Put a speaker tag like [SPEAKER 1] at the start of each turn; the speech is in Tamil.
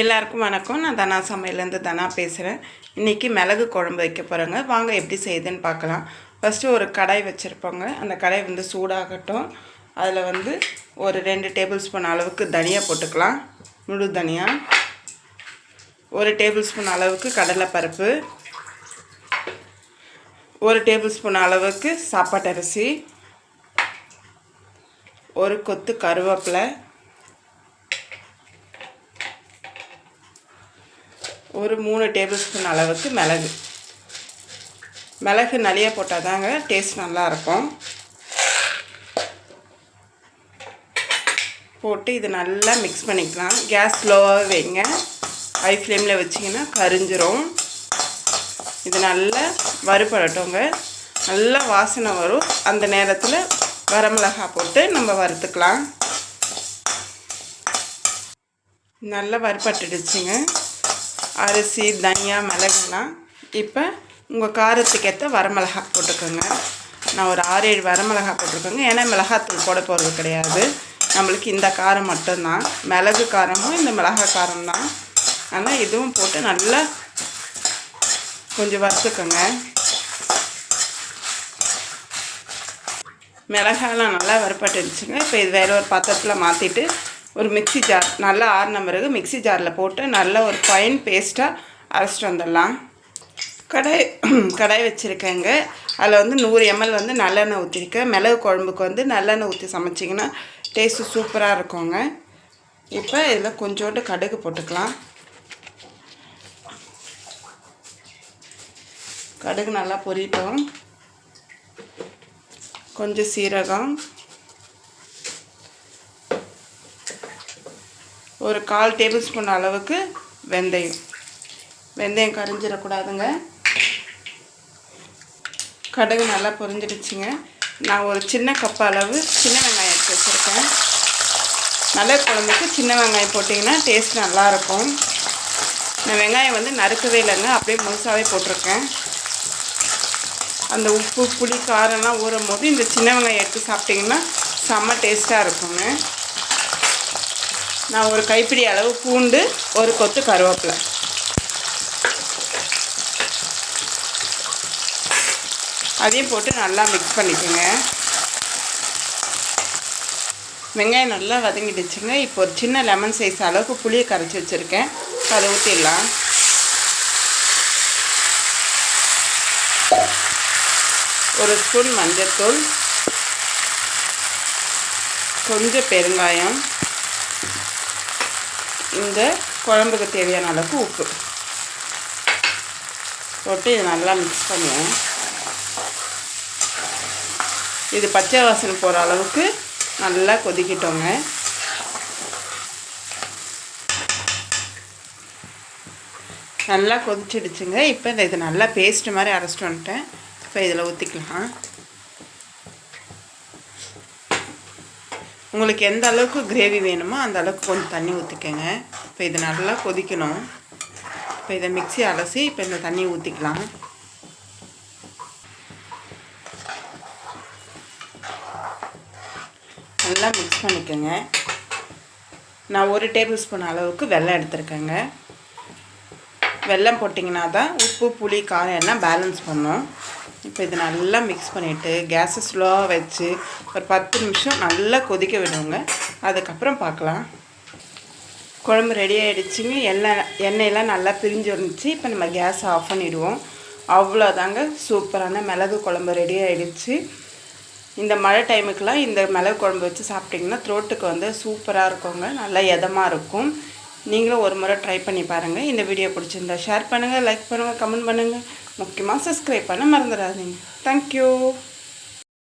[SPEAKER 1] எல்லாருக்கும் வணக்கம். நான் தனா சமையலேருந்து தனா பேசுகிறேன் இன்றைக்கி மிளகு குழம்பு வைக்க போகிறேங்க வாங்க எப்படி செய்யுதுன்னு பார்க்கலாம். ஃபஸ்ட்டு ஒரு கடாய் வச்சுருப்போங்க. அந்த கடாய் வந்து சூடாகட்டும். அதில் வந்து ஒரு ரெண்டு டேபிள் ஸ்பூன் அளவுக்கு தனியா போட்டுக்கலாம். முழு தனியா. ஒரு டேபிள் ஸ்பூன் அளவுக்கு கடலைப்பருப்பு. ஒரு டேபிள் ஸ்பூன் அளவுக்கு சாப்பாட்டு அரிசி. ஒரு கொத்து கருவேப்பிலை. ஒரு மூணு டேபிள் ஸ்பூன் அளவுக்கு மிளகு. மிளகு நிறைய போட்டால் தாங்க டேஸ்ட் நல்லாயிருக்கும். போட்டு இது நல்லா மிக்ஸ் பண்ணிக்கலாம். கேஸ் ஸ்லோவாக வைங்க. ஹை ஃப்ளேமில் வச்சிங்கன்னா கரிஞ்சிரும். இது நல்லா வறுபடட்டோங்க. நல்லா வாசனை வரும். அந்த நேரத்தில் வரமிளகா போட்டு நம்ம வறுத்துக்கலாம். நல்லா வறுபட்டுடுச்சுங்க. அரிசி தனியா மிளகுலாம். இப்போ உங்கள் காரத்துக்கு ஏற்ற வரமிளகா போட்டுக்கோங்க. நான் ஒரு ஆறு ஏழு வரமிளகா போட்டிருக்கோங்க. ஏன்னா மிளகாத்தூள் போட போகிறது கிடையாது. நம்மளுக்கு இந்த காரம் மட்டும்தான். மிளகு காரமும் இந்த மிளகா காரம் தான் ஆனால் இதுவும் போட்டு நல்லா கொஞ்சம் வறுத்துக்கோங்க. மிளகாலாம் நல்லா வறுப்பட்டுருச்சுங்க இப்போ இது வேறு ஒரு பாத்திரத்தில் மாற்றிட்டு ஒரு மிக்சி ஜார் நல்லா ஆறின பிறகு மிக்சி ஜாரில் போட்டு நல்ல ஒரு ஃபைன் பேஸ்ட்டாக அரைச்சிட்டு வந்துடலாம். கடாய் கடாய் வச்சுருக்கேங்க. அதில் வந்து நூறு எம்எல் வந்து நல்லெண்ணெய் ஊற்றிருக்கேன் மிளகு குழம்புக்கு வந்து நல்லெண்ணெய் ஊற்றி சமைச்சிங்கன்னா டேஸ்ட்டு சூப்பராக இருக்குங்க. இப்போ இதில் கொஞ்சோண்டு கடுகு போட்டுக்கலாம். கடுகு நல்லா பொரியட்டும் கொஞ்சம் சீரகம். ஒரு கால் டேபிள் ஸ்பூன் அளவுக்கு வெந்தயம். வெந்தயம் கரிஞ்சிடக்கூடாதுங்க. கடுகு நல்லா பொரிஞ்சிடுச்சுங்க. நான் ஒரு சின்ன கப் அளவு சின்ன வெங்காயம் எடுத்து வச்சுருக்கேன். நல்ல குழம்புக்கு சின்ன வெங்காயம் போட்டிங்கன்னா டேஸ்ட் நல்லாயிருக்கும். நான் வெங்காயம் வந்து நறுக்கவே இல்லைங்க அப்படியே முழுசாகவே போட்டிருக்கேன். அந்த உப்பு புளி காரம்லாம் ஊறும் போது இந்த சின்ன வெங்காயம் எடுத்து சாப்பிட்டிங்கன்னா செம்ம டேஸ்ட்டாக இருக்குங்க. நான் ஒரு கைப்பிடி அளவு பூண்டு ஒரு கொத்து கருவேப்பிலை. அதையும் போட்டு நல்லா மிக்ஸ் பண்ணிக்கோங்க. வெங்காயம் நல்லா வதங்கிடுச்சுங்க. இப்போ ஒரு சின்ன லெமன் சைஸ் அளவுக்கு புளியை கரைச்சி வச்சுருக்கேன். அதை ஊற்றிடலாம் ஒரு ஸ்பூன் மஞ்சள் கொஞ்சம் பெருங்காயம். இந்த குழம்புக்கு தேவையான அளவுக்கு உப்பு. போட்டு இது நல்லா மிக்ஸ் பண்ணுவோம். இது பச்சை வாசனை போகிற அளவுக்கு நல்லா கொதிக்கிட்டோங்க. நல்லா கொதிச்சிடுச்சுங்க. இப்போ இந்த இது நல்லா பேஸ்ட்டு மாதிரி அரைச்சிட்டு வந்துட்டேன். இப்போ இதில் ஊற்றிக்கலாம் உங்களுக்கு எந்த அளவுக்கு கிரேவி வேணுமோ அந்த அளவுக்கு கொஞ்சம் தண்ணி ஊற்றிக்கோங்க இப்போ இது நல்லா கொதிக்கணும். இப்போ இதை மிக்சி அலசி இப்போ இந்த தண்ணி ஊற்றிக்கலாம் நல்லா மிக்ஸ் பண்ணிக்கோங்க. நான் ஒரு டேபிள் ஸ்பூன் அளவுக்கு வெல்லம் எடுத்துருக்கேங்க. வெல்லம் போட்டிங்கன்னா தான் உப்பு புளி காரம் எல்லாம் பேலன்ஸ் பண்ணும். இப்போ இது நல்லா மிக்ஸ் பண்ணிவிட்டு கேஸை ஸ்லோவாக வச்சு ஒரு பத்து நிமிஷம் நல்லா கொதிக்க விடுவோங்க அதுக்கப்புறம் பார்க்கலாம். குழம்பு ரெடி ஆகிடுச்சிங்க எண்ணெய் எண்ணெயெல்லாம் நல்லா பிரிஞ்சு வந்துச்சு. இப்போ நம்ம கேஸ் ஆஃப் பண்ணிவிடுவோம் அவ்வளோதாங்க. சூப்பரான மிளகு குழம்பு ரெடி ஆகிடுச்சு இந்த மழை டைமுக்கெலாம் இந்த மிளகு குழம்பு வச்சு சாப்பிட்டிங்கன்னா த்ரோட்டுக்கு வந்து சூப்பராக இருக்குங்க. நல்லா எதமாக இருக்கும். நீங்களும் ஒரு முறை ட்ரை பண்ணி பாருங்கள் இந்த வீடியோ பிடிச்சிருந்தா ஷேர் பண்ணுங்கள் லைக் பண்ணுங்கள் கமெண்ட் பண்ணுங்கள் முக்கியமாக சப்ஸ்கிரைப் பண்ண மறந்துடாதீங்க. தேங்க்யூ